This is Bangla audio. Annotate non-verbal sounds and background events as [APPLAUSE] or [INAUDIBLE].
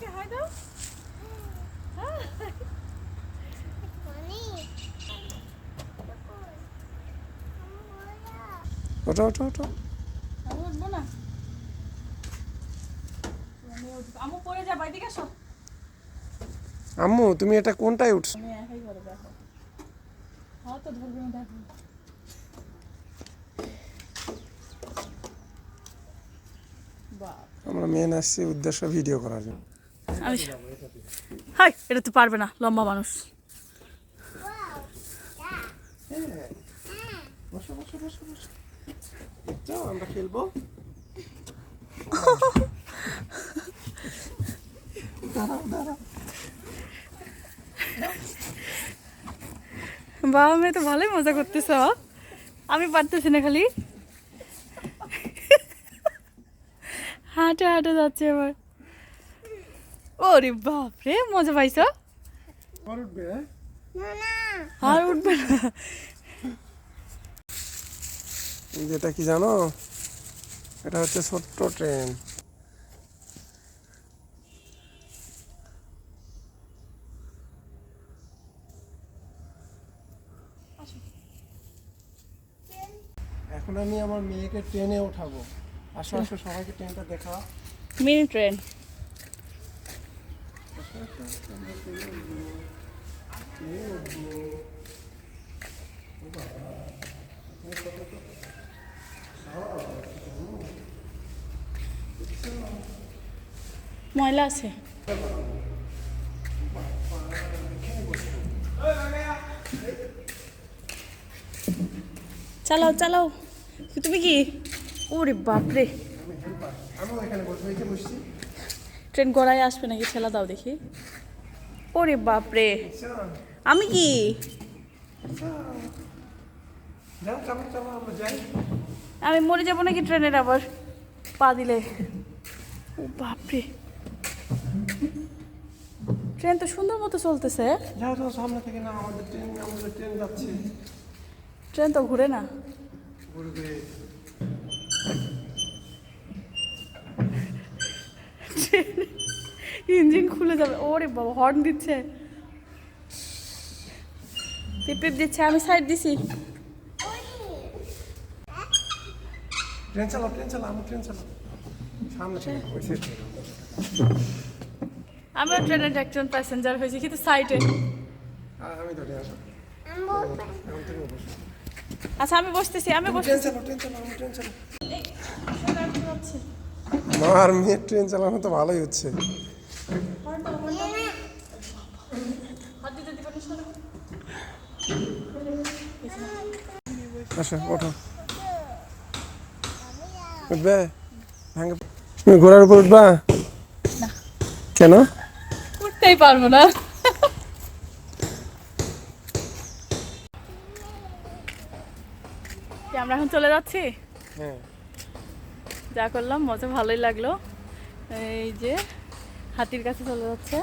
আমাকে হাই দাও ওঠো ওঠো ওঠো আমি উঠবো না আমু পড়ে যা বাইদিকে আসো আম্মু তুমি এটা কোনটায় উঠছো? আমি একাই করে দেখো হ্যাঁ তো ধরবে না দেখো বাহ। আমরা মেন আসছি উদ্দেশ্য ভিডিও করার জন্য। আমি হাই, এটা তো পারবে না, লম্বা মানুষ। বাবা, মেয়ে তো ভালোই মজা করতেছ আমি পারতেছি না খালি। হাঁটে হাঁটে যাচ্ছে এবার। ওরে বাপরে মজা পাইছো? আর উঠবে? আর উঠবে না। যেটা কি জানো? এটা হচ্ছে ছোট্ট ট্রেন। এখন আমি আমার মেয়েকে ট্রেনে ওঠাবো। আসো আসো সবাইকে ট্রেনটা দেখা মিনি ট্রেন। ময়লা আছে। চালাও চালাও। তুমি কি? ওরে বাপরে। আমি এখানে যে বসছি। ট্রেন গড়ায় আসবে নাকি? ঠেলা দাও দেখি। ওরে বাপরে। আমি কি? আমি মরে যাব নাকি ট্রেনের আবার? পা দিলে। ও বাপরে। ট্রেন তো সুন্দর মতো চলতেছে। ট্রেন ট্রেন তো ঘুরে না। ঘুরবে [LAUGHS] ইঞ্জিন খুলে যাবে। ওরে বাবা হর্ন দিচ্ছে। টিপ টিপ দিচ্ছে আমি সাইড দিছি। ট্রেন চালাও ট্রেন চালাও আমার ট্রেন চালাও। সামনে আমিও ট্রেনের একজন প্যাসেঞ্জার হয়েছি কিন্তু সাইডে আমি ধরে আসো। আচ্ছা আমি বসতেছি আমি ট্রেন বসতেছি। চালাও ট্রেন চালাও আমার ট্রেন চালাও। মা আর মেয়ের ট্রেন চালানো তো ভালোই হচ্ছে। আসো ওঠো। উঠবে? ভাঙে তুমি ঘোড়ার উপর উঠবা? কেন? উঠতেই পারব না। আমরা এখন চলে যাচ্ছি? হ্যাঁ। যা করলাম মজা ভালোই লাগল। এই যে হাতির কাছে চলে যাচ্ছে।